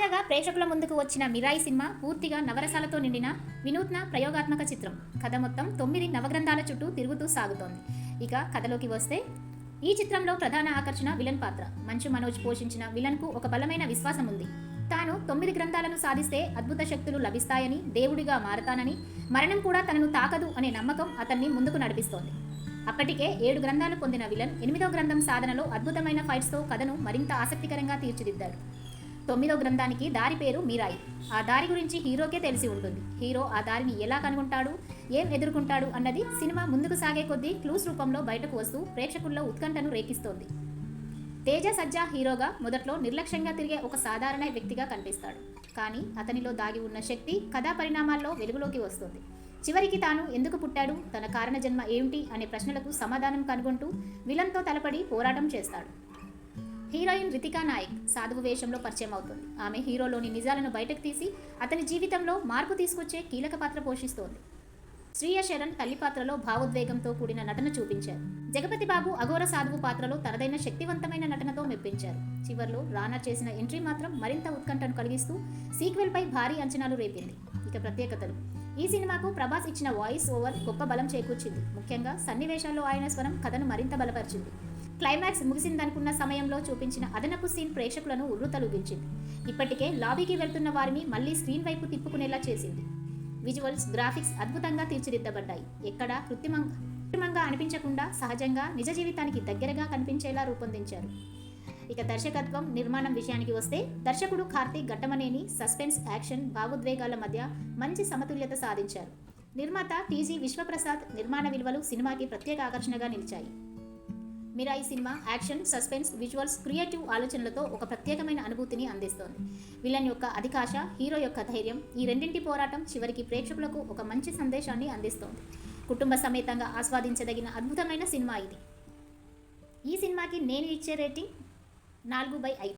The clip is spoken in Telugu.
తాజాగా ప్రేక్షకుల ముందుకు వచ్చిన మిరాయి సినిమా పూర్తిగా నవరసాలతో నిండిన వినూత్న ప్రయోగాత్మక చిత్రం. కథ మొత్తం తొమ్మిది నవగ్రంథాల చుట్టూ తిరుగుతూ సాగుతోంది. ఇక కథలోకి వస్తే ఈ చిత్రంలో ప్రధాన ఆకర్షణ విలన్ పాత్ర. మంచు మనోజ్ పోషించిన విలన్కు ఒక బలమైన విశ్వాసం ఉంది. తాను తొమ్మిది గ్రంథాలను సాధిస్తే అద్భుత శక్తులు లభిస్తాయని దేవుడిగా మారతానని మరణం కూడా తనను తాకదు అనే నమ్మకం అతన్ని ముందుకు నడిపిస్తోంది. అప్పటికే ఏడు గ్రంథాలు పొందిన విలన్ ఎనిమిదో గ్రంథం సాధనలో అద్భుతమైన ఫైట్స్తో కథను మరింత ఆసక్తికరంగా తీర్చిదిద్దాడు. తొమ్మిదో గ్రంథానికి దారి పేరు మీరాయి. ఆ దారి గురించి హీరోకే తెలిసి ఉంటుంది. హీరో ఆ దారిని ఎలా కనుగొంటాడు? ఏం ఎదుర్కొంటాడు అన్నది సినిమా ముందుకు సాగే కొద్దీ క్లూస్ రూపంలో బయటకు వస్తూ ప్రేక్షకుల్లో ఉత్కంఠను రేకిస్తోంది. తేజ సజ్జా హీరోగా మొదట్లో నిర్లక్ష్యంగా తిరిగే ఒక సాధారణ వ్యక్తిగా కనిపిస్తాడు. కానీ అతనిలో దాగి ఉన్న శక్తి కథా పరిణామాల్లో వెలుగులోకి వస్తుంది. చివరికి తాను ఎందుకు పుట్టాడు? తన కారణ జన్మ ఏమిటి? అనే ప్రశ్నలకు సమాధానం కనుగొంటూ విలన్తో తలపడి పోరాటం చేస్తాడు. హీరోయిన్ రితికా నాయక్ సాధువు వేషంలో పరిచయం అవుతుంది. ఆమె హీరోలోని నిజాలను బయటకు తీసి అతని జీవితంలో మార్పు తీసుకొచ్చే కీలక పాత్ర పోషిస్తోంది. శ్రీయ శరణ్ తల్లి పాత్రలో భావోద్వేగంతో కూడిన నటన చూపించారు. జగపతి బాబు అఘోర సాధువు పాత్రలో తనదైన శక్తివంతమైన నటనతో మెప్పించారు. చివర్లో రానా చేసిన ఎంట్రీ మాత్రం మరింత ఉత్కంఠను కలిగిస్తూ సీక్వెల్ పై భారీ అంచనాలు రేపింది. ఇక ప్రత్యేకతలు. ఈ సినిమాకు ప్రభాస్ ఇచ్చిన వాయిస్ ఓవర్ గొప్ప బలం చేకూర్చింది. ముఖ్యంగా సన్నివేశాల్లో ఆయన స్వరం కథను మరింత బలపరిచింది. క్లైమాక్స్ ముగిసిందనుకున్న సమయంలో చూపించిన అదనపు సీన్ ప్రేక్షకులను ఉర్రుతలుగించింది ఇప్పటికే లాబీకి వెళ్తున్న వారిని మళ్ళీ స్క్రీన్ వైపు తిప్పుకునేలా చేసింది. విజువల్స్ గ్రాఫిక్స్ అద్భుతంగా తీర్చిదిద్దబడ్డాయి. ఎక్కడా కృత్రిమంగా కృత్రిమంగా అనిపించకుండా సహజంగా నిజ జీవితానికి దగ్గరగా కనిపించేలా రూపొందించారు. ఇక దర్శకత్వం నిర్మాణం విషయానికి వస్తే దర్శకుడు కార్తీక్ ఘట్టమనేని సస్పెన్స్ యాక్షన్ భావోద్వేగాల మధ్య మంచి సమతుల్యత సాధించారు. నిర్మాత టీజీ విశ్వప్రసాద్ నిర్మాణ విలువలు సినిమాకి ప్రత్యేక ఆకర్షణగా నిలిచాయి. Mirai cinema action suspense visuals creative ఆలోచనలతో ఒక ప్రత్యేకమైన అనుభూతిని అందిస్తోంది. విలన్ యొక్క అధికాశ హీరో యొక్క ధైర్యం ఈ రెండింటి పోరాటం చివరికి ప్రేక్షకులకు ఒక మంచి సందేశాన్ని అందిస్తోంది. కుటుంబ సమేతంగా ఆస్వాదించదగిన అద్భుతమైన సినిమా ఇది. ఈ సినిమాకి నేను ఇచ్చే రేటింగ్ నాలుగు బై ఐదు.